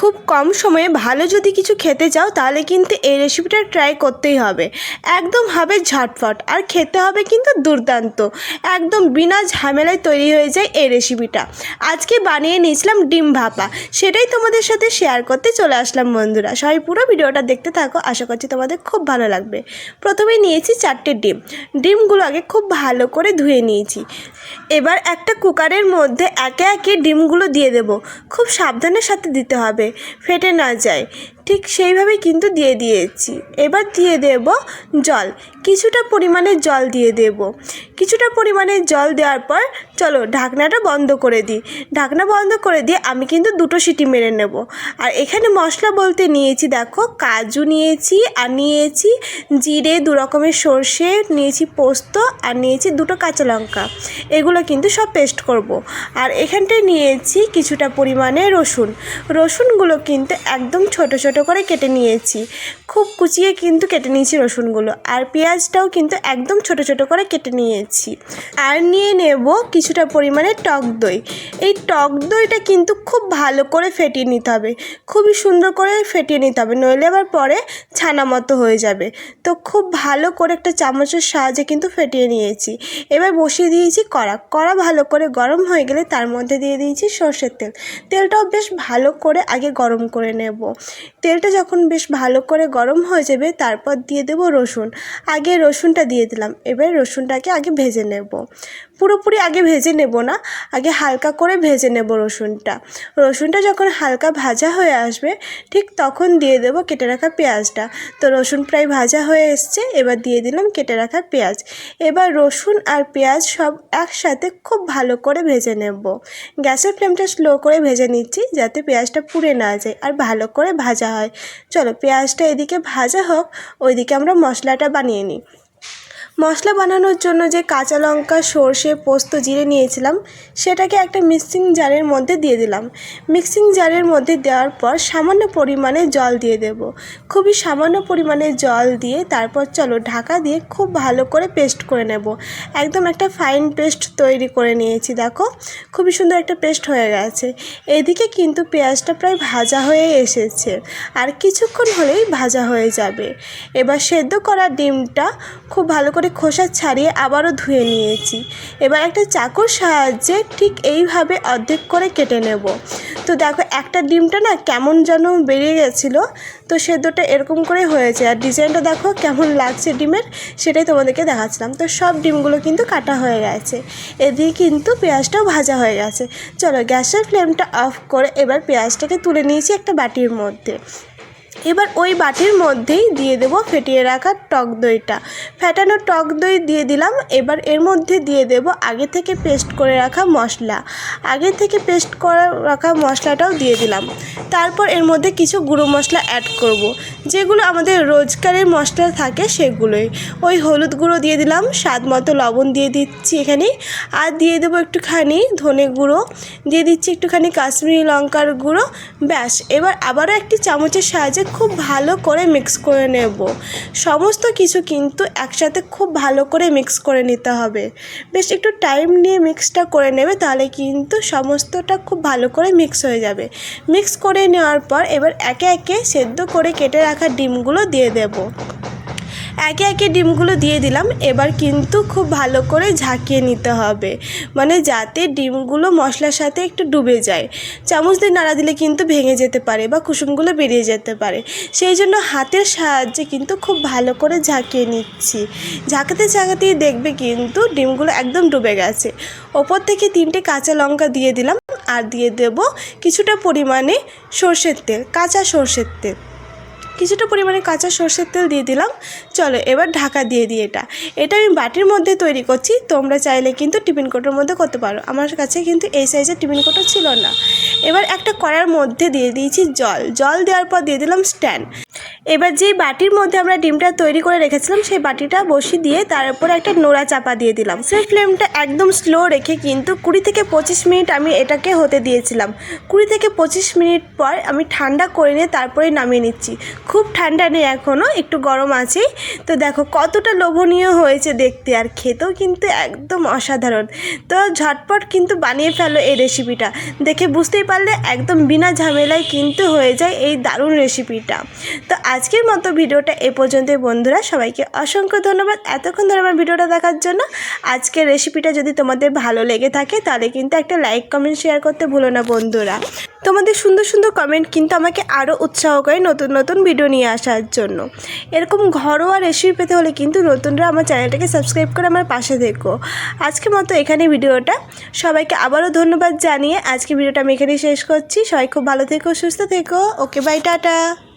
খুব কম সময়ে ভালো যদি কিছু খেতে চাও, তাহলে কিন্তু এই রেসিপিটা ট্রাই করতেই হবে। একদম হবে ঝটফট আর খেতে হবে কিন্তু দুর্দান্ত। একদম বিনা ঝামেলায় তৈরি হয়ে যায় এই রেসিপিটা আজকে বানিয়ে নিয়েছিলাম ডিম ভাপা। সেটাই তোমাদের সাথে শেয়ার করতে চলে আসলাম, বন্ধুরা। সবাই পুরো ভিডিওটা দেখতে থাকো, আশা করছি তোমাদের খুব ভালো লাগবে। প্রথমে নিয়েছি চারটে ডিম। ডিমগুলো আগে খুব ভালো করে ধুয়ে নিয়েছি। এবার একটা কুকারের মধ্যে একে একে ডিমগুলো দিয়ে দেব। খুব সাবধানের সাথে দিতে হবে। ফেটে না যায়। ঠিক সেইভাবে কিন্তু দিয়ে দিয়েছি। এবার দিয়ে দেব জল। কিছুটা পরিমাণে জল দিয়ে দেব। কিছুটা পরিমাণে জল দেওয়ার পর চলো ঢাকনাটা বন্ধ করে দিই। ঢাকনা বন্ধ করে দিয়ে আমি কিন্তু দুটো সিটি মেরে নেব। আর এখানে মশলা বলতে নিয়েছি, দেখো, কাজু নিয়েছি, আর নিয়েছি জিরে, দু রকমের সর্ষে, নিয়েছি পোস্ত, আর নিয়েছি দুটো কাঁচা লঙ্কা। এগুলো কিন্তু সব পেস্ট করব। আর এখানটায় নিয়েছি কিছুটা পরিমাণে রসুন। রসুন রসুনগুলো কিন্তু একদম ছোট ছোট করে কেটে নিয়েছি। খুব কুচিয়ে কিন্তু কেটে নিয়েছি রসুনগুলো। আর পেঁয়াজটাও কিন্তু একদম ছোট ছোট করে কেটে নিয়েছি। আর নিয়ে নেব কিছুটা পরিমাণে টক দই। এই টক দইটা কিন্তু খুব ভালো করে ফেটিয়ে নিতে হবে। খুবই সুন্দর করে ফেটিয়ে নিতে হবে, নইলে আবার পরে ছানা মতো হয়ে যাবে। তো খুব ভালো করে একটা চামচের সাহায্যে কিন্তু ফেটিয়ে নিয়েছি। এবার বসিয়ে দিয়েছি কড়া। কড়া ভালো করে গরম হয়ে গেলে তার মধ্যে দিয়ে দিয়েছি সর্ষের তেল। তেলটাও বেশ ভালো করে আগে গরম করে নেব। তেলটা যখন বেশ ভালো করে গরম হয়ে যাবে, তারপর দিয়ে দেব রসুন। আগে রসুনটা দিয়ে দিলাম। এবার রসুনটাকে আগে ভেজে নেব। পুরোপুরি আগে ভেজে নেব না, আগে হালকা করে ভেজে নেব রসুনটা। রসুনটা যখন হালকা ভাজা হয়ে আসবে, ঠিক তখন দিয়ে দেব কেটে রাখা পেঁয়াজটা। তো রসুন প্রায় ভাজা হয়ে এসছে, এবার দিয়ে দিলাম কেটে রাখা পেঁয়াজ। এবার রসুন আর পেঁয়াজ সব একসাথে খুব ভালো করে ভেজে নেব। গ্যাসের ফ্লেমটা স্লো করে ভেজে নিচ্ছি, যাতে পেঁয়াজটা পুড়ে না যায় আর ভালো করে ভাজা হয়। চলো, পেঁয়াজটা এদিকে ভাজা হোক, ওইদিকে আমরা মশলাটা বানিয়ে নিই। মশলা বানানোর জন্য যে কাঁচা লঙ্কা, সর্ষে, পোস্ত, জিরে নিয়েছিলাম, সেটাকে একটা মিক্সিং জারের মধ্যে দিয়ে দিলাম। মিক্সিং জারের মধ্যে দেওয়ার পর সামান্য পরিমাণে জল দিয়ে দেব। খুবই সামান্য পরিমাণে জল দিয়ে তারপর চলো ঢাকা দিয়ে খুব ভালো করে পেস্ট করে নেব। একদম একটা ফাইন পেস্ট তৈরি করে নিয়েছি, দেখো। খুবই সুন্দর একটা পেস্ট হয়ে গেছে। এদিকে কিন্তু পেঁয়াজটা প্রায় ভাজা হয়ে এসেছে। আর কিছুক্ষণ হলেই ভাজা হয়ে যাবে। এবার সেদ্ধ করা ডিমটা খুব ভালো করে খোসা ছাড়িয়ে আবারও ধুয়ে নিয়েছি। এবার একটা চাকুর সাহায্যে ঠিক এইভাবে অর্ধেক করে কেটে নেব। তো দেখো, একটা ডিমটা না কেমন যেন বেরিয়ে গেছিল। তো সেদ্ধটা এরকম করে হয়েছে। আর ডিজাইনটা দেখো কেমন লাগছে ডিমের, সেটাই তোমাদেরকে দেখাচ্ছিলাম। তো সব ডিমগুলো কিন্তু কাটা হয়ে গেছে। এদিকে কিন্তু পেঁয়াজটাও ভাজা হয়ে গেছে। চলো গ্যাসের ফ্লেমটা অফ করে এবার পেঁয়াজটাকে তুলে নিয়েছি একটা বাটির মধ্যে। এবার ওই বাটির মধ্যেই দিয়ে দেবো ফেটিয়ে রাখা টক দইটা। ফেটানো টক দই দিয়ে দিলাম, এবার এর মধ্যে দিয়ে দেব আগে থেকে পেস্ট করে রাখা মশলা। আগে থেকে পেস্ট করে, রাখা মশলাটাও দিয়ে দিলাম। তারপর এর মধ্যে কিছু গুঁড়ো মশলা অ্যাড করব। যেগুলো আমাদের রোজকারের মশলা থাকে সেগুলোই। ওই হলুদ গুঁড়ো দিয়ে দিলাম, স্বাদ মতো লবণ দিয়ে দিচ্ছি এখানেই আর দিয়ে দেবো একটুখানি ধনে গুঁড়ো, দিয়ে দিচ্ছি একটুখানি কাশ্মীরি লঙ্কার গুঁড়ো, ব্যাস। এবার আবারও একটি চামচের সাহায্যে খুব ভালো করে মিক্স করে নেব। সমস্ত কিছু কিন্তু একসাথে খুব ভালো করে মিক্স করে নিতে হবে। বেশ একটু টাইম নিয়ে মিক্সটা করে নেবে, তাহলে কিন্তু সমস্তটা খুব ভালো করে মিক্স হয়ে যাবে। মিক্স করে নেওয়ার পর এবার একে একে সেদ্ধ করে কেটে রাখা ডিমগুলো দিয়ে দেবো। একে একে ডিমগুলো দিয়ে দিলাম। এবার কিন্তু খুব ভালো করে ঝাঁকিয়ে নিতে হবে। মানে যাতে ডিমগুলো মশলার সাথে একটু ডুবে যায়। চামচ দিয়ে নাড়া দিলে কিন্তু ভেঙে যেতে পারে বা কুসুমগুলো বেরিয়ে যেতে পারে। সেই জন্য হাতের সাহায্যে কিন্তু খুব ভালো করে ঝাঁকিয়ে নিচ্ছি। ঝাঁকাতে ঝাঁকাতেই দেখবে কিন্তু ডিমগুলো একদম ডুবে গেছে। ওপর থেকে তিনটে কাঁচা লঙ্কা দিয়ে দিলাম। আর দিয়ে দেব কিছুটা পরিমাণে সর্ষের তেল, কাঁচা সর্ষের তেল। কিছুটা পরিমাণে কাঁচা সর্ষের তেল দিয়ে দিলাম। চলো এবার ঢাকা দিয়ে দিই এটা। এটা আমি বাটির মধ্যে তৈরি করছি। তোমরা চাইলে কিন্তু টিফিন কোটোর মধ্যে করতে পারো। আমার কাছে কিন্তু এই সাইজের টিফিন কোটো ছিল না। এবার একটা কড়ার মধ্যে দিয়ে দিয়েছি জল। জল দেওয়ার পর দিয়ে দিলাম স্ট্যান্ড এবার যেই বাটির মধ্যে আমরা ডিমটা তৈরি করে রেখেছিলাম, সেই বাটিটা বসিয়ে দিয়ে তার উপর একটা নোড়া চাপা দিয়ে দিলাম। সেই ফ্লেমটা একদম স্লো রেখে কিন্তু কুড়ি থেকে পঁচিশ মিনিট আমি এটাকে হতে দিয়েছিলাম। কুড়ি থেকে পঁচিশ মিনিট পর আমি ঠান্ডা করে নিয়ে তারপরে নামিয়ে নিচ্ছি। খুব ঠান্ডা নেই এখনও একটু গরম আছে তো দেখো কতটা লোভনীয় হয়েছে দেখতে আর খেতেও কিন্তু একদম অসাধারণ। তো ঝটপট কিন্তু বানিয়ে ফেলো এই রেসিপিটা দেখে বুঝতেই পারলে একদম বিনা ঝামেলায় কিন্তু হয়ে যায় এই দারুণ রেসিপিটা তো আজকের মতো ভিডিওটা এ পর্যন্তই বন্ধুরা। সবাইকে অসংখ্য ধন্যবাদ এতক্ষণ ধরে আমার ভিডিওটা দেখার জন্য। আজকের রেসিপিটা যদি তোমাদের ভালো লেগে থাকে তাহলে কিন্তু একটা লাইক কমেন্ট শেয়ার করতে ভুলো না বন্ধুরা। তোমাদের সুন্দর সুন্দর কমেন্ট কিন্তু আমাকে আরও উৎসাহ করে নতুন নতুন ভিডিও নিয়ে আসার জন্য। এরকম ঘরোয়া রেসিপি পেতে হলে কিন্তু নতুনরা আমার চ্যানেলটাকে সাবস্ক্রাইব করে আমার পাশে দেখো আজকে মতো এখানে ভিডিওটা। সবাইকে আবারও ধন্যবাদ জানিয়ে আজকে ভিডিওটা আমি এখানেই শেষ করছি। সবাই খুব ভালো থেকো, সুস্থ থেকো। Okay bye tata.